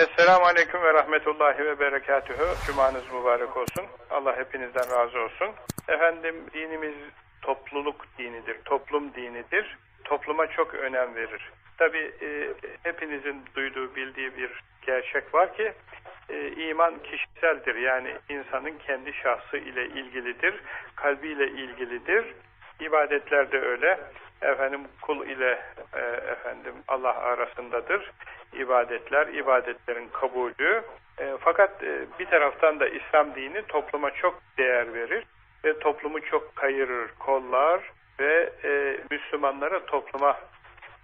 Esselamu Aleyküm ve Rahmetullahi ve Berekatühü. Cumanız mübarek olsun. Allah hepinizden razı olsun. Efendim dinimiz topluluk dinidir, toplum dinidir. Topluma çok önem verir. Tabi e, hepinizin duyduğu, bildiği bir gerçek var ki e, iman kişiseldir. Yani insanın kendi şahsı ile ilgilidir, kalbiyle ilgilidir. İbadetler de öyle. Efendim kul ile e, efendim Allah arasındadır. İbadetler, ibadetlerin kabulü. E, fakat e, bir taraftan da İslam dini topluma çok değer verir ve toplumu çok kayırır, kollar ve e, Müslümanlara topluma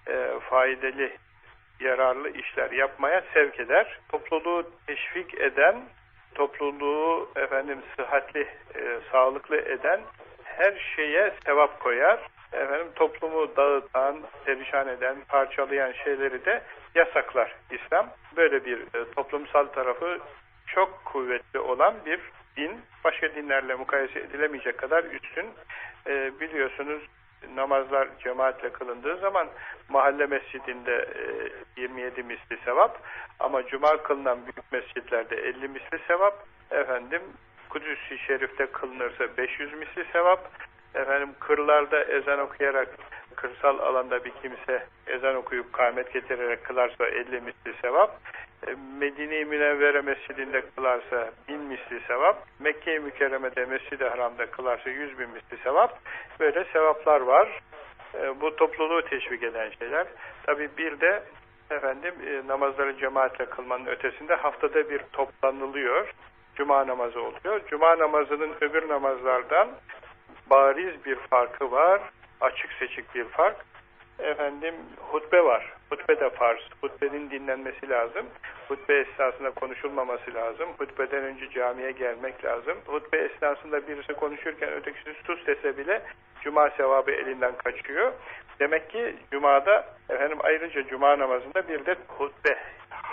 e, faydalı, yararlı işler yapmaya sevk eder. Topluluğu teşvik eden, topluluğu efendim sıhhatli, sağlıklı eden her şeye sevap koyar. Efendim toplumu dağıtan, perişan eden, parçalayan şeyleri de yasaklar İslam. Böyle bir e, toplumsal tarafı çok kuvvetli olan bir din. Başka dinlerle mukayese edilemeyecek kadar üstün. E, biliyorsunuz namazlar cemaatle kılındığı zaman mahalle mescidinde e, 27 misli sevap ama cuma kılınan büyük mescitlerde 50 misli sevap efendim Kudüs-i Şerif'te kılınırsa 500 misli sevap efendim kırlarda ezan okuyarak kırsal alanda bir kimse ezan okuyup kâhmet getirerek kılarsa 50 misli sevap e, Medine-i Münevvere mescidinde kılarsa bin misli sevap, Mekke-i Mükerreme'de Mescid-i Haram'da kılarsa yüz bin misli sevap, böyle sevaplar var. E, bu topluluğu teşvik eden şeyler. Tabi bir de efendim e, namazları cemaatle kılmanın ötesinde haftada bir toplanılıyor. Cuma namazı oluyor. Cuma namazının öbür namazlardan bariz bir farkı var. Açık seçik bir fark efendim hutbe var. Hutbe de farz. Hutbenin dinlenmesi lazım. Hutbe esnasında konuşulmaması lazım. Hutbeden önce camiye gelmek lazım. Hutbe esnasında birisi konuşurken ötekisi sus dese bile cuma sevabı elinden kaçıyor. Demek ki cumada efendim ayrıca cuma namazında bir de hutbe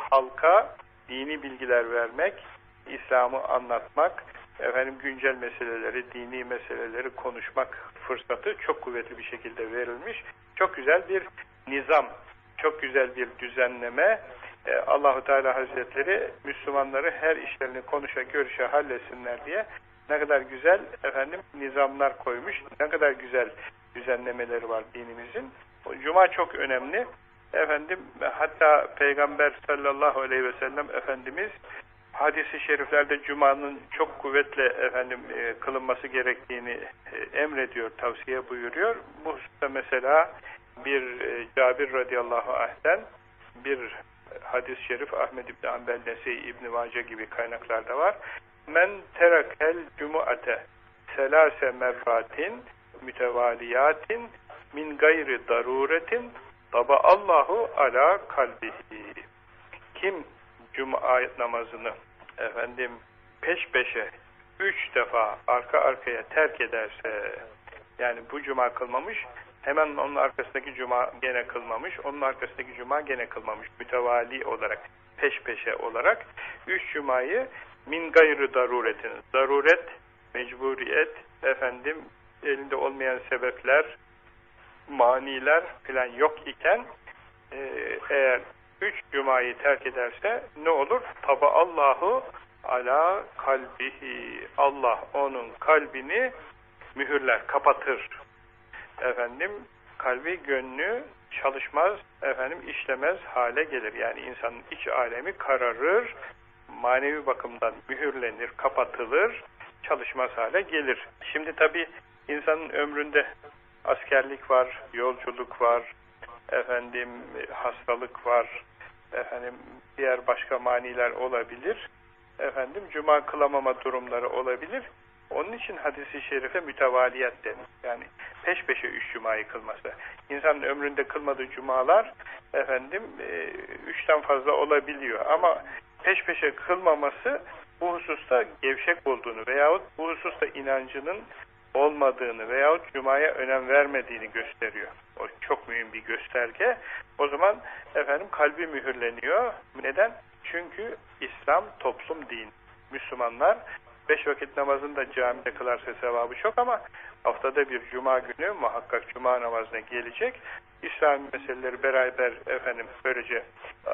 halka dini bilgiler vermek, İslam'ı anlatmak, efendim güncel meseleleri, dini meseleleri konuşmak fırsatı çok kuvvetli bir şekilde verilmiş. Çok güzel bir nizam, çok güzel bir düzenleme. Ee, Allahu Teala Hazretleri Müslümanları her işlerini konuşa, görüşe, halletsinler diye ne kadar güzel efendim nizamlar koymuş. Ne kadar güzel düzenlemeleri var dinimizin. Cuma çok önemli. Efendim hatta Peygamber sallallahu aleyhi ve sellem Efendimiz hadisi şeriflerde Cuma'nın çok kuvvetle efendim e, kılınması gerektiğini e, emrediyor, tavsiye buyuruyor. Bu hususta mesela bir e, Cabir radıyallahu anh'den bir hadis-i şerif Ahmed İbni Ambel Nese'yi İbni Vace gibi kaynaklarda var. Men terakel cumuate selase merratin mütevaliyatin min gayri daruretin taba Allahu ala kalbihi. Kim Cuma namazını efendim peş peşe üç defa arka arkaya terk ederse yani bu cuma kılmamış hemen onun arkasındaki cuma gene kılmamış onun arkasındaki cuma gene kılmamış mütevali olarak peş peşe olarak üç cumayı min gayrı daruretin zaruret mecburiyet efendim elinde olmayan sebepler maniler filan yok iken e, eğer üç cumayı terk ederse ne olur? Taba Allahu ala kalbihi. Allah onun kalbini mühürler, kapatır. Efendim kalbi gönlü çalışmaz, efendim işlemez hale gelir. Yani insanın iç alemi kararır, manevi bakımdan mühürlenir, kapatılır, çalışmaz hale gelir. Şimdi tabi insanın ömründe askerlik var, yolculuk var, efendim hastalık var, efendim diğer başka maniler olabilir. Efendim cuma kılamama durumları olabilir. Onun için hadisi şerife mütevaliyet denir. Yani peş peşe üç cumayı kılması. İnsanın ömründe kılmadığı cumalar efendim e, üçten fazla olabiliyor. Ama peş peşe kılmaması bu hususta gevşek olduğunu veyahut bu hususta inancının olmadığını veyahut cumaya önem vermediğini gösteriyor. O çok mühim bir gösterge. O zaman efendim kalbi mühürleniyor. Neden? Çünkü İslam toplum din. Müslümanlar beş vakit namazını da camide kılarsa sevabı çok ama haftada bir cuma günü muhakkak cuma namazına gelecek. İslam meseleleri beraber efendim böylece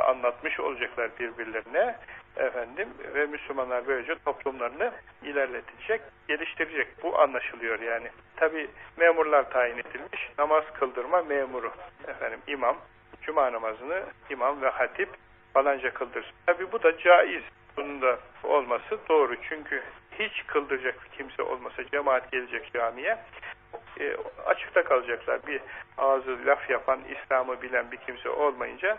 anlatmış olacaklar birbirlerine efendim ve Müslümanlar böylece toplumlarını ilerletecek, geliştirecek. Bu anlaşılıyor yani. Tabi memurlar tayin edilmiş. Namaz kıldırma memuru. Efendim imam, cuma namazını imam ve hatip falanca kıldırsın. Tabi bu da caiz. Bunun da olması doğru. Çünkü hiç kıldıracak kimse olmasa cemaat gelecek camiye e, açıkta kalacaklar. Bir ağzı laf yapan, İslam'ı bilen bir kimse olmayınca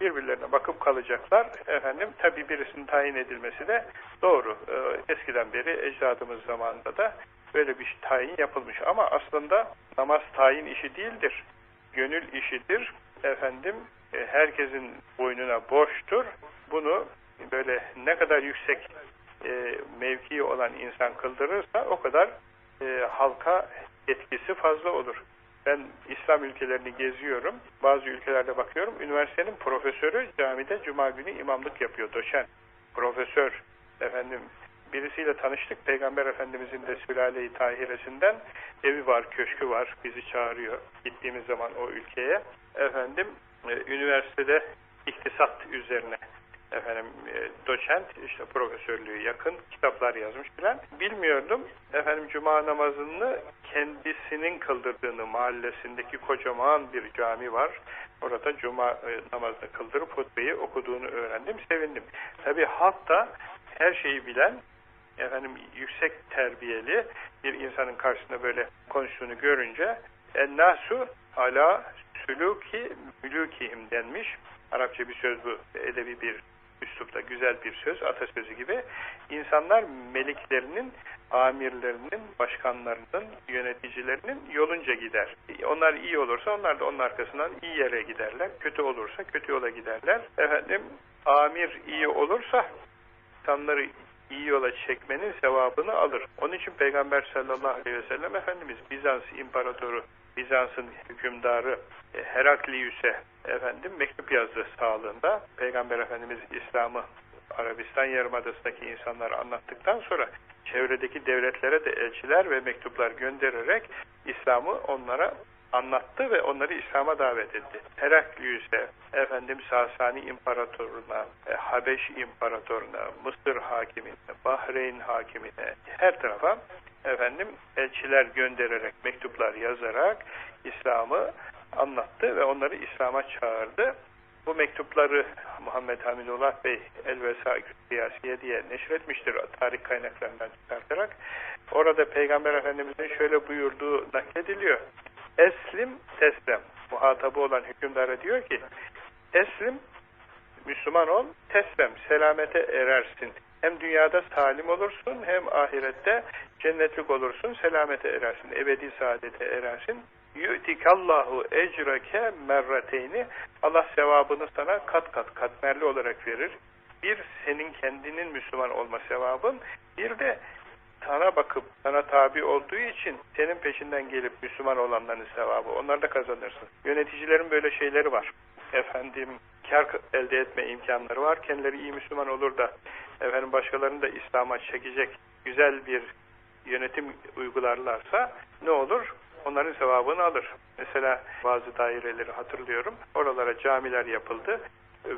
birbirlerine bakıp kalacaklar. Efendim tabi birisinin tayin edilmesi de doğru. E, eskiden beri ecdadımız zamanında da böyle bir tayin yapılmış. Ama aslında namaz tayin işi değildir. Gönül işidir. Efendim e, herkesin boynuna borçtur. Bunu böyle ne kadar yüksek e, mevkii olan insan kıldırırsa o kadar e, halka etkisi fazla olur. Ben İslam ülkelerini geziyorum. Bazı ülkelerde bakıyorum. Üniversitenin profesörü camide cuma günü imamlık yapıyor. Doçent, profesör. Efendim birisiyle tanıştık. Peygamber Efendimizin de Sülale-i Tahiresinden evi var, köşkü var. Bizi çağırıyor. Gittiğimiz zaman o ülkeye. Efendim e, üniversitede iktisat üzerine efendim e, doçent işte profesörlüğü yakın kitaplar yazmış filan. Bilmiyordum efendim cuma namazını kendisinin kıldırdığını mahallesindeki kocaman bir cami var. Orada cuma e, namazını kıldırıp hutbeyi okuduğunu öğrendim. Sevindim. Tabi halk da her şeyi bilen efendim yüksek terbiyeli bir insanın karşısında böyle konuştuğunu görünce ennasu ala sülûki mülûkihim denmiş. Arapça bir söz bu, edebi bir üslupta güzel bir söz, atasözü gibi. İnsanlar meliklerinin, amirlerinin, başkanlarının, yöneticilerinin yolunca gider. Onlar iyi olursa onlar da onun arkasından iyi yere giderler. Kötü olursa kötü yola giderler. Efendim, amir iyi olursa insanları iyi yola çekmenin sevabını alır. Onun için Peygamber sallallahu aleyhi ve sellem Efendimiz Bizans imparatoru Bizans'ın hükümdarı e, Heraklius'e efendim mektup yazdı sağlığında. Peygamber Efendimiz İslam'ı Arabistan Yarımadası'ndaki insanlara anlattıktan sonra çevredeki devletlere de elçiler ve mektuplar göndererek İslam'ı onlara anlattı ve onları İslam'a davet etti. Heraklius'e, efendim Sasani İmparatoruna, e, Habeş İmparatoruna, Mısır hakimine, Bahreyn hakimine, her tarafa efendim elçiler göndererek, mektuplar yazarak İslam'ı anlattı ve onları İslam'a çağırdı. Bu mektupları Muhammed Hamidullah Bey El-Vesaik Siyasiye diye neşretmiştir tarih kaynaklarından çıkartarak. Orada Peygamber Efendimiz'in şöyle buyurduğu naklediliyor. Eslim teslem. Muhatabı olan hükümdara diyor ki Eslim Müslüman ol, teslem, selamete erersin. Hem dünyada salim olursun hem ahirette cennetlik olursun, selamete erersin, ebedi saadete erersin. Yu'tikallahu ecreke merrateyni Allah sevabını sana kat kat katmerli olarak verir. Bir senin kendinin Müslüman olma sevabın, bir de sana bakıp sana tabi olduğu için senin peşinden gelip Müslüman olanların sevabı. Onları da kazanırsın. Yöneticilerin böyle şeyleri var. Efendim kar elde etme imkanları var. Kendileri iyi Müslüman olur da efendim başkalarını da İslam'a çekecek güzel bir yönetim uygularlarsa ne olur? Onların sevabını alır. Mesela bazı daireleri hatırlıyorum. Oralara camiler yapıldı.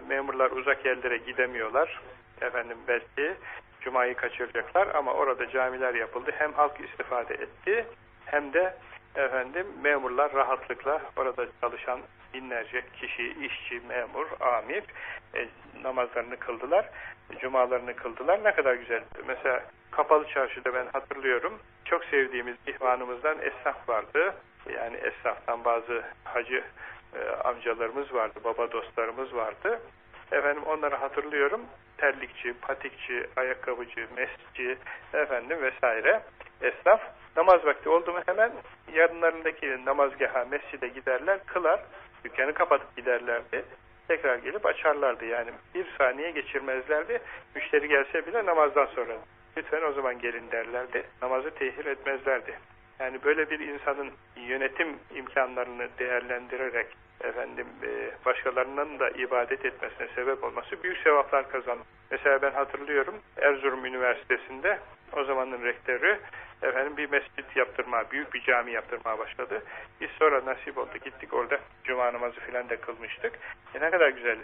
Memurlar uzak yerlere gidemiyorlar. Efendim belki Cuma'yı kaçıracaklar ama orada camiler yapıldı. Hem halk istifade etti hem de efendim memurlar rahatlıkla orada çalışan binlerce kişi, işçi, memur, amir e, namazlarını kıldılar. Cumalarını kıldılar. Ne kadar güzel. Mesela Kapalı Çarşı'da ben hatırlıyorum. Çok sevdiğimiz ihvanımızdan esnaf vardı. Yani esnaftan bazı hacı e, amcalarımız vardı, baba dostlarımız vardı. Efendim onları hatırlıyorum. Terlikçi, patikçi, ayakkabıcı, mesci, efendim vesaire esnaf namaz vakti oldu mu hemen yanlarındaki namazgaha, mescide giderler, kılar, dükkanı kapatıp giderlerdi. Tekrar gelip açarlardı yani bir saniye geçirmezlerdi. Müşteri gelse bile namazdan sonra lütfen o zaman gelin derlerdi. Namazı tehir etmezlerdi. Yani böyle bir insanın yönetim imkanlarını değerlendirerek efendim e, başkalarının da ibadet etmesine sebep olması büyük sevaplar kazanır. Mesela ben hatırlıyorum Erzurum Üniversitesi'nde o zamanın rektörü efendim bir mescit yaptırma, büyük bir cami yaptırmaya başladı. Biz sonra nasip oldu gittik orada cuma namazı filan da kılmıştık. E ne kadar güzel.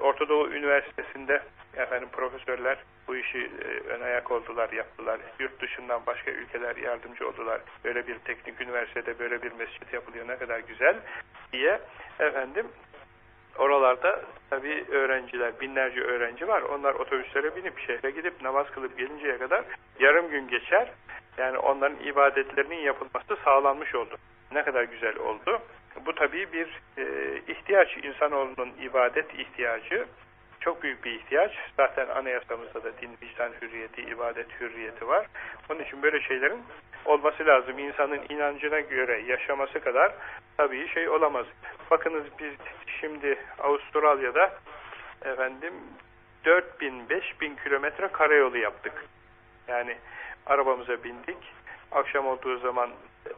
Ortadoğu Üniversitesi'nde efendim profesörler bu işi e, ön ayak oldular, yaptılar. Yurt dışından başka ülkeler yardımcı oldular. Böyle bir teknik üniversitede böyle bir mescit yapılıyor ne kadar güzel diye efendim Oralarda tabii öğrenciler, binlerce öğrenci var. Onlar otobüslere binip şehre gidip namaz kılıp gelinceye kadar yarım gün geçer. Yani onların ibadetlerinin yapılması sağlanmış oldu. Ne kadar güzel oldu. Bu tabii bir e, ihtiyaç, insanoğlunun ibadet ihtiyacı. Çok büyük bir ihtiyaç. Zaten anayasamızda da din, vicdan hürriyeti, ibadet hürriyeti var. Onun için böyle şeylerin olması lazım. İnsanın inancına göre yaşaması kadar tabii şey olamaz. Bakınız biz şimdi Avustralya'da efendim 4000-5000 kilometre karayolu yaptık. Yani arabamıza bindik. Akşam olduğu zaman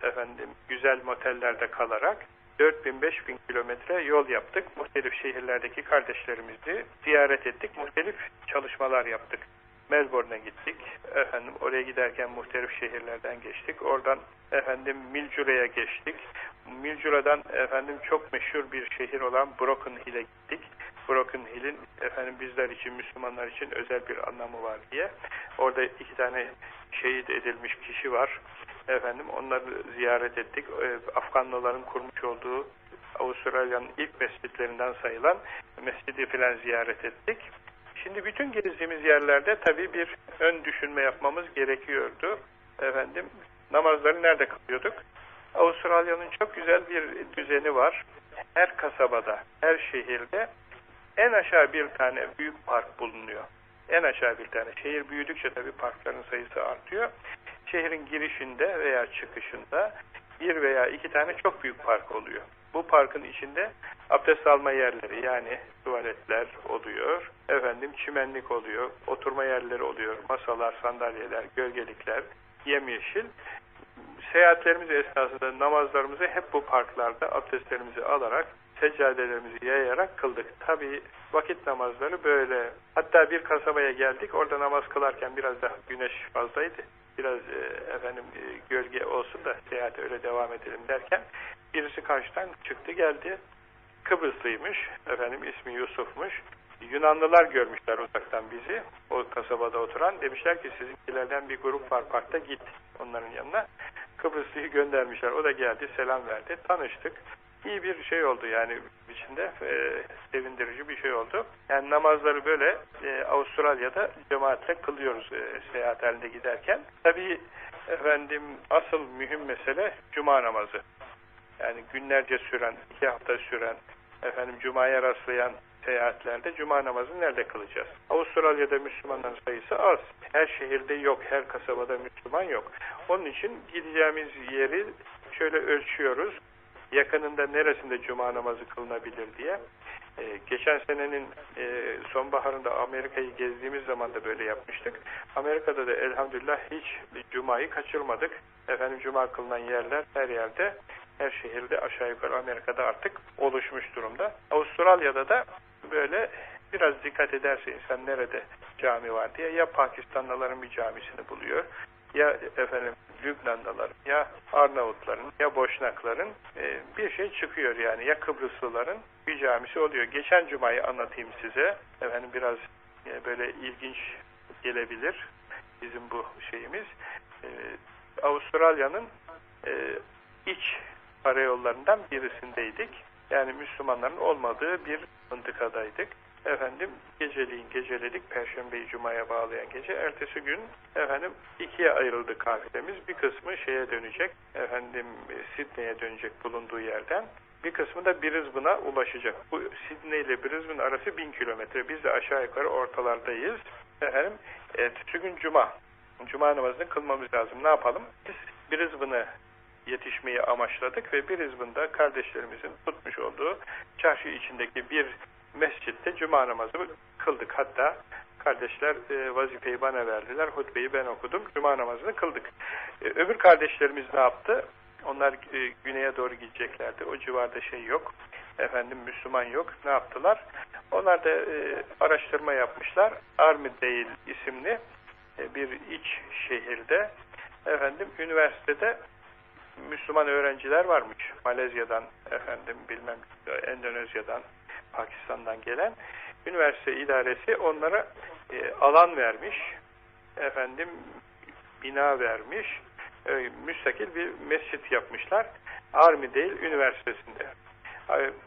efendim güzel motellerde kalarak 4000-5000 kilometre yol yaptık. Muhtelif şehirlerdeki kardeşlerimizi ziyaret ettik. Muhtelif çalışmalar yaptık. Melbourne'e gittik. Efendim oraya giderken muhtelif şehirlerden geçtik. Oradan efendim Milcure'ye geçtik. Milcure'dan efendim çok meşhur bir şehir olan Broken Hill'e gittik. Broken Hill'in efendim bizler için, Müslümanlar için özel bir anlamı var diye. Orada iki tane şehit edilmiş kişi var. Efendim onları ziyaret ettik. Afganlıların kurmuş olduğu Avustralya'nın ilk mescitlerinden sayılan mescidi filan ziyaret ettik. Şimdi bütün gezdiğimiz yerlerde tabii bir ön düşünme yapmamız gerekiyordu. Efendim namazları nerede kılıyorduk? Avustralya'nın çok güzel bir düzeni var. Her kasabada, her şehirde en aşağı bir tane büyük park bulunuyor. En aşağı bir tane. Şehir büyüdükçe tabii parkların sayısı artıyor. Şehrin girişinde veya çıkışında bir veya iki tane çok büyük park oluyor. Bu parkın içinde abdest alma yerleri yani tuvaletler oluyor. Efendim çimenlik oluyor. Oturma yerleri oluyor. Masalar, sandalyeler, gölgelikler, yemyeşil. Seyahatlerimiz esnasında namazlarımızı hep bu parklarda abdestlerimizi alarak seccadelerimizi yayarak kıldık. Tabi vakit namazları böyle. Hatta bir kasabaya geldik. Orada namaz kılarken biraz da güneş fazlaydı. Biraz e, efendim e, gölge olsun da seyahat öyle devam edelim derken birisi karşıdan çıktı geldi. Kıbrıslıymış. Efendim ismi Yusuf'muş. Yunanlılar görmüşler uzaktan bizi. O kasabada oturan. Demişler ki sizinkilerden bir grup var parkta git onların yanına. Kıbrıslıyı göndermişler. O da geldi selam verdi. Tanıştık iyi bir şey oldu yani içinde e, sevindirici bir şey oldu. Yani namazları böyle e, Avustralya'da cemaatle kılıyoruz e, seyahat halinde giderken. Tabii efendim asıl mühim mesele cuma namazı. Yani günlerce süren, iki hafta süren, efendim cumaya rastlayan seyahatlerde cuma namazını nerede kılacağız? Avustralya'da Müslümanların sayısı az. Her şehirde yok, her kasabada Müslüman yok. Onun için gideceğimiz yeri şöyle ölçüyoruz yakınında neresinde cuma namazı kılınabilir diye. Ee, geçen senenin e, sonbaharında Amerika'yı gezdiğimiz zaman da böyle yapmıştık. Amerika'da da elhamdülillah hiç cumayı kaçırmadık. Efendim cuma kılınan yerler her yerde, her şehirde aşağı yukarı Amerika'da artık oluşmuş durumda. Avustralya'da da böyle biraz dikkat ederse insan nerede cami var diye ya Pakistanlıların bir camisini buluyor ya efendim Lübnanlıların ya Arnavutların ya Boşnakların e, bir şey çıkıyor yani ya Kıbrıslıların bir camisi oluyor. Geçen cumayı anlatayım size. Efendim biraz e, böyle ilginç gelebilir bizim bu şeyimiz. E, Avustralya'nın e, iç karayollarından birisindeydik. Yani Müslümanların olmadığı bir mıntıkadaydık. Efendim geceliğin geceledik. Perşembeyi Cuma'ya bağlayan gece. Ertesi gün efendim ikiye ayrıldı kafilemiz. Bir kısmı şeye dönecek. Efendim Sidney'e dönecek bulunduğu yerden. Bir kısmı da Brisbane'a ulaşacak. Bu Sidney ile Brisbane arası bin kilometre. Biz de aşağı yukarı ortalardayız. Efendim ertesi gün Cuma. Cuma namazını kılmamız lazım. Ne yapalım? Biz Brisbane'a yetişmeyi amaçladık ve Brisbane'da kardeşlerimizin tutmuş olduğu çarşı içindeki bir mescitte cuma namazı kıldık. Hatta kardeşler e, vazifeyi bana verdiler. Hutbeyi ben okudum. Cuma namazını kıldık. E, öbür kardeşlerimiz ne yaptı? Onlar e, güneye doğru gideceklerdi. O civarda şey yok. efendim Müslüman yok. Ne yaptılar? Onlar da e, araştırma yapmışlar. Armidale isimli e, bir iç şehirde efendim üniversitede Müslüman öğrenciler varmış. Malezya'dan efendim bilmem Endonezya'dan Pakistan'dan gelen üniversite idaresi onlara e, alan vermiş. Efendim bina vermiş. E, müstakil bir mescit yapmışlar. Armidale Üniversitesi'nde.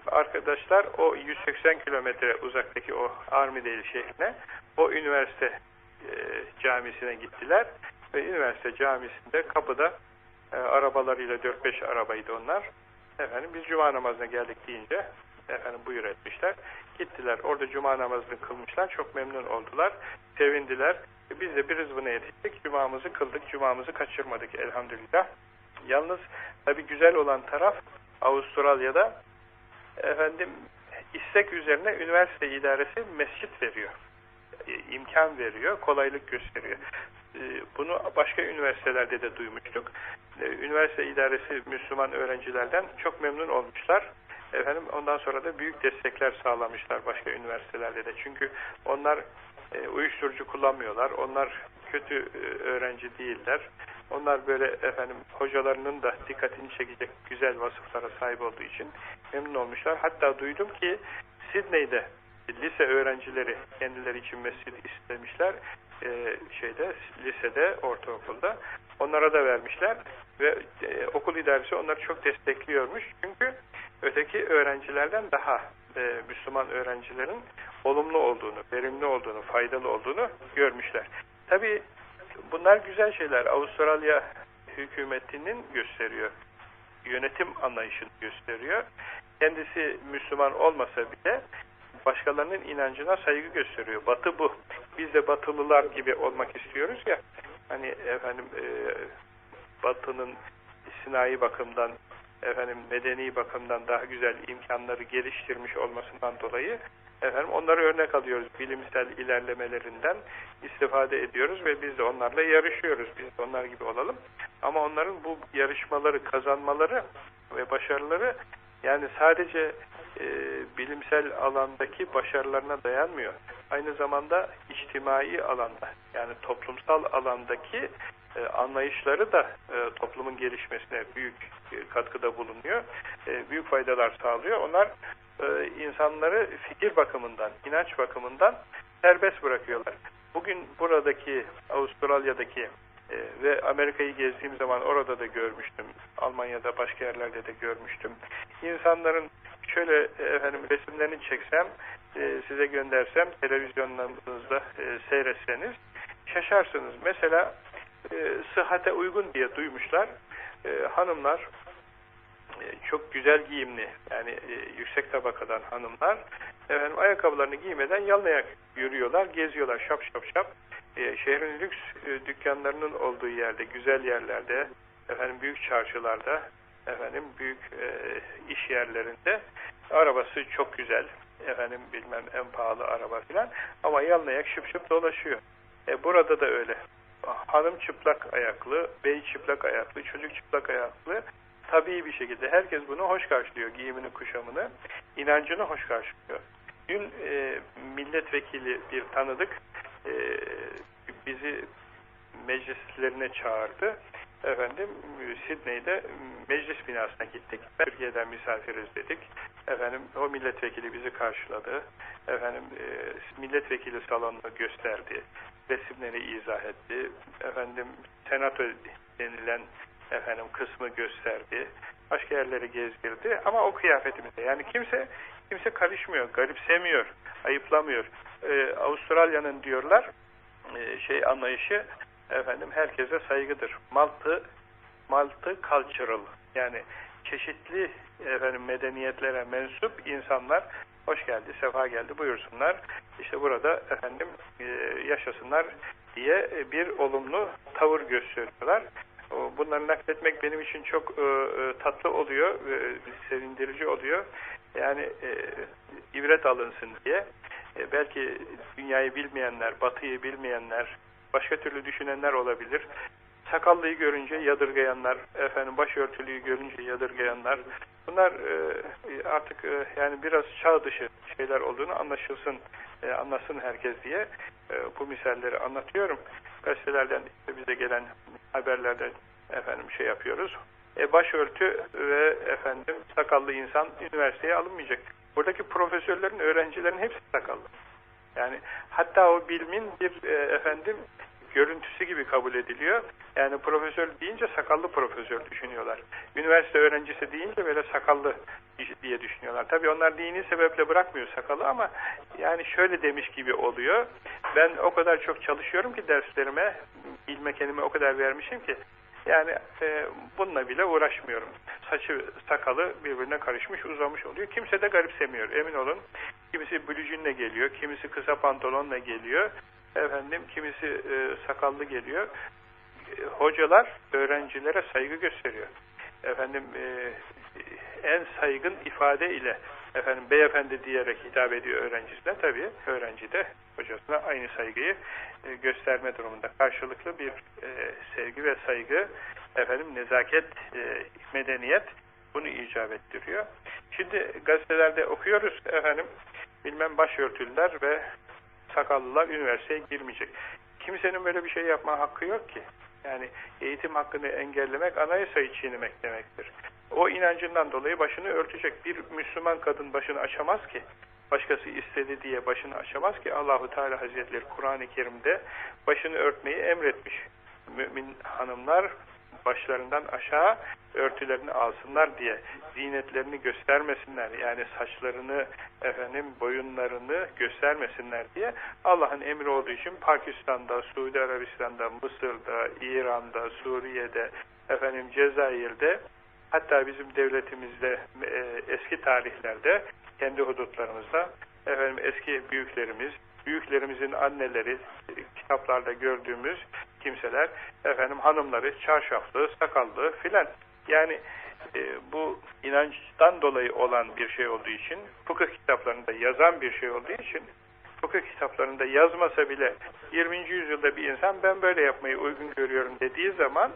Arkadaşlar o 180 kilometre uzaktaki o Armidale şehrine o üniversite e, camisine gittiler ve üniversite camisinde kapıda e, arabalarıyla 4-5 arabaydı onlar. Efendim biz cuma namazına geldik deyince efendim buyur etmişler. Gittiler orada cuma namazını kılmışlar. Çok memnun oldular. Sevindiler. E, biz de bir rızbına yetiştik. Cumamızı kıldık. Cumamızı kaçırmadık elhamdülillah. Yalnız tabi güzel olan taraf Avustralya'da efendim istek üzerine üniversite idaresi mescit veriyor. E, imkan veriyor, kolaylık gösteriyor. E, bunu başka üniversitelerde de duymuştuk. Üniversite idaresi Müslüman öğrencilerden çok memnun olmuşlar. Efendim ondan sonra da büyük destekler sağlamışlar başka üniversitelerde de. Çünkü onlar uyuşturucu kullanmıyorlar. Onlar kötü öğrenci değiller. Onlar böyle efendim hocalarının da dikkatini çekecek güzel vasıflara sahip olduğu için memnun olmuşlar. Hatta duydum ki Sidney'de lise öğrencileri kendileri için mescid istemişler. Ee, şeyde lisede, ortaokulda. Onlara da vermişler ve e, okul idaresi onları çok destekliyormuş. Çünkü öteki öğrencilerden daha e, Müslüman öğrencilerin olumlu olduğunu, verimli olduğunu, faydalı olduğunu görmüşler. Tabii bunlar güzel şeyler. Avustralya hükümetinin gösteriyor. Yönetim anlayışını gösteriyor. Kendisi Müslüman olmasa bile başkalarının inancına saygı gösteriyor. Batı bu. Biz de batılılar gibi olmak istiyoruz ya. Hani efendim e, batının sinayi bakımdan efendim medeni bakımdan daha güzel imkanları geliştirmiş olmasından dolayı efendim onları örnek alıyoruz. Bilimsel ilerlemelerinden istifade ediyoruz ve biz de onlarla yarışıyoruz. Biz de onlar gibi olalım. Ama onların bu yarışmaları, kazanmaları ve başarıları yani sadece e, bilimsel alandaki başarılarına dayanmıyor. Aynı zamanda içtimai alanda yani toplumsal alandaki e, anlayışları da e, toplumun gelişmesine büyük e, katkıda bulunuyor. E, büyük faydalar sağlıyor. Onlar e, insanları fikir bakımından, inanç bakımından serbest bırakıyorlar. Bugün buradaki Avustralya'daki e, ve Amerika'yı gezdiğim zaman orada da görmüştüm. Almanya'da başka yerlerde de görmüştüm. İnsanların şöyle e, efendim resimlerini çeksem, e, size göndersem, televizyonlarınızda e, seyretseniz şaşarsınız. Mesela e, sıhhate uygun diye duymuşlar. E, hanımlar e, çok güzel giyimli yani yüksek tabakadan hanımlar efendim ayakkabılarını giymeden yalın yürüyorlar, geziyorlar şap şap şap. Şehrin lüks dükkanlarının olduğu yerde, güzel yerlerde, efendim büyük çarşılarda, efendim büyük e, iş yerlerinde arabası çok güzel. Efendim bilmem en pahalı araba filan ama yalnayak şıp şıp dolaşıyor. E, burada da öyle. Hanım çıplak ayaklı, bey çıplak ayaklı, çocuk çıplak ayaklı tabii bir şekilde herkes bunu hoş karşılıyor. Giyimini, kuşamını, inancını hoş karşılıyor. Dün e, milletvekili bir tanıdık e, bizi meclislerine çağırdı. Efendim Sidney'de meclis binasına gittik. Türkiye'den misafiriz dedik. Efendim o milletvekili bizi karşıladı. Efendim e, milletvekili salonunu gösterdi. Resimleri izah etti. Efendim senato denilen efendim kısmı gösterdi. Başka yerleri gezdirdi ama o kıyafetimizde. Yani kimse kimse karışmıyor, garipsemiyor, ayıplamıyor. Ee, Avustralya'nın diyorlar e, şey anlayışı efendim herkese saygıdır. Maltı Maltı cultural yani çeşitli efendim medeniyetlere mensup insanlar hoş geldi, sefa geldi buyursunlar. İşte burada efendim e, yaşasınlar diye bir olumlu tavır gösteriyorlar. Bunları nakletmek benim için çok e, e, tatlı oluyor, e, sevindirici oluyor. Yani ibret alınsın diye. Belki dünyayı bilmeyenler, batıyı bilmeyenler, başka türlü düşünenler olabilir. Sakallıyı görünce yadırgayanlar, efendim başörtülüyü görünce yadırgayanlar, bunlar e, artık e, yani biraz çağ dışı şeyler olduğunu anlaşılsın, e, anlasın herkes diye bu misalleri anlatıyorum. Gazetelerden işte bize gelen haberlerden efendim şey yapıyoruz. E, başörtü ve efendim sakallı insan üniversiteye alınmayacak. Buradaki profesörlerin, öğrencilerin hepsi sakallı. Yani hatta o bilimin bir efendim görüntüsü gibi kabul ediliyor. Yani profesör deyince sakallı profesör düşünüyorlar. Üniversite öğrencisi deyince böyle sakallı diye düşünüyorlar. Tabii onlar dini sebeple bırakmıyor sakalı ama yani şöyle demiş gibi oluyor. Ben o kadar çok çalışıyorum ki derslerime, ilme kendime o kadar vermişim ki yani e, bununla bile uğraşmıyorum. Saçı, sakalı birbirine karışmış, uzamış oluyor. Kimse de garipsemiyor, emin olun. Kimisi blücünle geliyor, kimisi kısa pantolonla geliyor. Efendim, kimisi e, sakallı geliyor. E, hocalar öğrencilere saygı gösteriyor. Efendim, e, en saygın ifade ile efendim beyefendi diyerek hitap ediyor öğrencisine. Tabii öğrenci de hocasına aynı saygıyı e, gösterme durumunda. Karşılıklı bir e, sevgi ve saygı, efendim nezaket, e, medeniyet bunu icap ettiriyor. Şimdi gazetelerde okuyoruz efendim bilmem başörtüler ve sakallılar üniversiteye girmeyecek. Kimsenin böyle bir şey yapma hakkı yok ki. Yani eğitim hakkını engellemek anayasayı çiğnemek demektir. O inancından dolayı başını örtecek. Bir Müslüman kadın başını açamaz ki. Başkası istedi diye başını açamaz ki. Allahu Teala Hazretleri Kur'an-ı Kerim'de başını örtmeyi emretmiş. Mümin hanımlar başlarından aşağı örtülerini alsınlar diye zinetlerini göstermesinler. Yani saçlarını efendim boyunlarını göstermesinler diye Allah'ın emri olduğu için Pakistan'da, Suudi Arabistan'da, Mısır'da, İran'da, Suriye'de, efendim Cezayir'de hatta bizim devletimizde e, eski tarihlerde kendi hudutlarımızda efendim eski büyüklerimiz, büyüklerimizin anneleri kitaplarda gördüğümüz kimseler efendim hanımları çarşaflı, sakallı filan. Yani e, bu inançtan dolayı olan bir şey olduğu için fıkıh kitaplarında yazan bir şey olduğu için fıkıh kitaplarında yazmasa bile 20. yüzyılda bir insan ben böyle yapmayı uygun görüyorum dediği zaman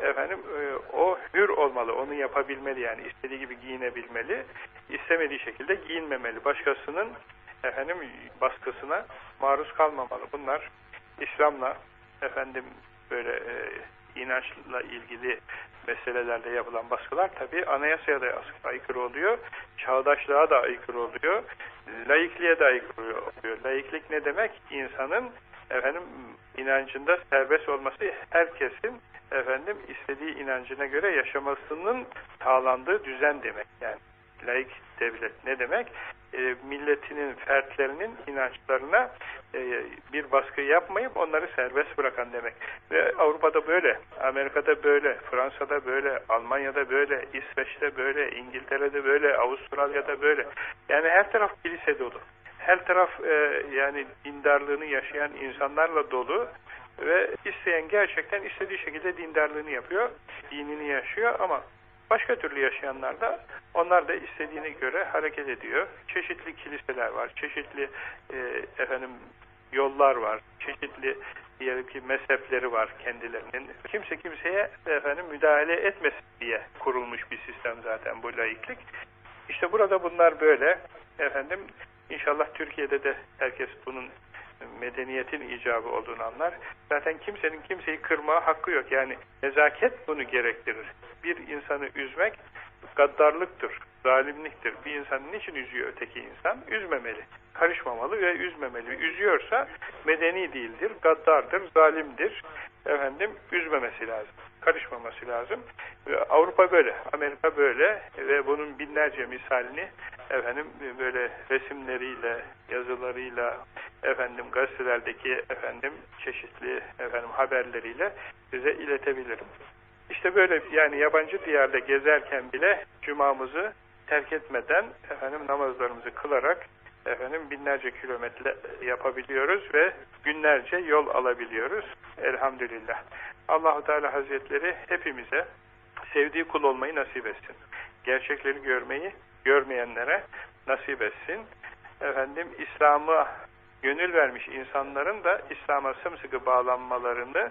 efendim e, o hür olmalı, onu yapabilmeli yani istediği gibi giyinebilmeli, istemediği şekilde giyinmemeli. Başkasının efendim baskısına maruz kalmamalı. Bunlar İslam'la efendim böyle e, inançla ilgili meselelerde yapılan baskılar tabi anayasaya da aykırı oluyor, çağdaşlığa da aykırı oluyor, laikliğe de aykırı oluyor. Laiklik ne demek? İnsanın efendim inancında serbest olması herkesin efendim istediği inancına göre yaşamasının sağlandığı düzen demek yani. Laik devlet ne demek? E, milletinin, fertlerinin inançlarına e, bir baskı yapmayıp onları serbest bırakan demek. Ve Avrupa'da böyle, Amerika'da böyle, Fransa'da böyle, Almanya'da böyle, İsveç'te böyle, İngiltere'de böyle, Avustralya'da böyle. Yani her taraf kilise dolu. Her taraf e, yani dindarlığını yaşayan insanlarla dolu ve isteyen gerçekten istediği şekilde dindarlığını yapıyor, dinini yaşıyor ama başka türlü yaşayanlar da onlar da istediğine göre hareket ediyor. Çeşitli kiliseler var, çeşitli e, efendim yollar var, çeşitli diyelim ki mezhepleri var kendilerinin. Kimse kimseye efendim müdahale etmesin diye kurulmuş bir sistem zaten bu laiklik. İşte burada bunlar böyle. Efendim inşallah Türkiye'de de herkes bunun medeniyetin icabı olduğunu anlar. Zaten kimsenin kimseyi kırmaya hakkı yok. Yani nezaket bunu gerektirir. Bir insanı üzmek gaddarlıktır, zalimliktir. Bir insan niçin üzüyor öteki insan? Üzmemeli, karışmamalı ve üzmemeli. Üzüyorsa medeni değildir, gaddardır, zalimdir. Efendim üzmemesi lazım, karışmaması lazım. Avrupa böyle, Amerika böyle ve bunun binlerce misalini efendim böyle resimleriyle, yazılarıyla, efendim gazetelerdeki efendim çeşitli efendim haberleriyle size iletebilirim. İşte böyle yani yabancı diyarda gezerken bile cumamızı terk etmeden efendim namazlarımızı kılarak efendim binlerce kilometre yapabiliyoruz ve günlerce yol alabiliyoruz. Elhamdülillah. Allahu Teala Hazretleri hepimize sevdiği kul olmayı nasip etsin. Gerçekleri görmeyi görmeyenlere nasip etsin. Efendim İslam'ı gönül vermiş insanların da İslam'a sımsıkı bağlanmalarını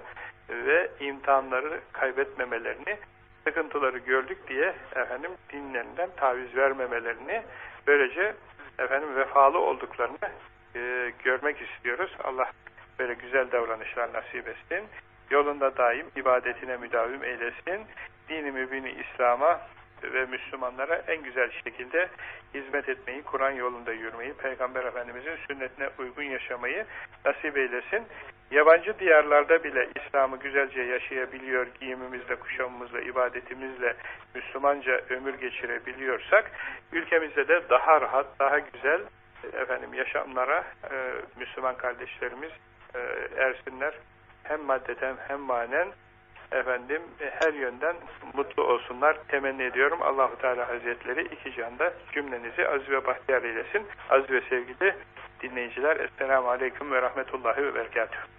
ve imtihanları kaybetmemelerini, sıkıntıları gördük diye efendim dinlerinden taviz vermemelerini, böylece efendim vefalı olduklarını e, görmek istiyoruz. Allah böyle güzel davranışlar nasip etsin. Yolunda daim ibadetine müdavim eylesin. Dini mübini İslam'a ve Müslümanlara en güzel şekilde hizmet etmeyi, Kur'an yolunda yürümeyi, Peygamber Efendimizin sünnetine uygun yaşamayı nasip eylesin. Yabancı diyarlarda bile İslam'ı güzelce yaşayabiliyor, giyimimizle, kuşamımızla, ibadetimizle Müslümanca ömür geçirebiliyorsak, ülkemizde de daha rahat, daha güzel efendim yaşamlara e, Müslüman kardeşlerimiz e, ersinler. Hem maddeten hem manen efendim her yönden mutlu olsunlar temenni ediyorum. Allahu Teala Hazretleri iki canda cümlenizi aziz ve bahtiyar eylesin. Aziz ve sevgili dinleyiciler Esselamu Aleyküm ve Rahmetullahi ve Berekatuhu.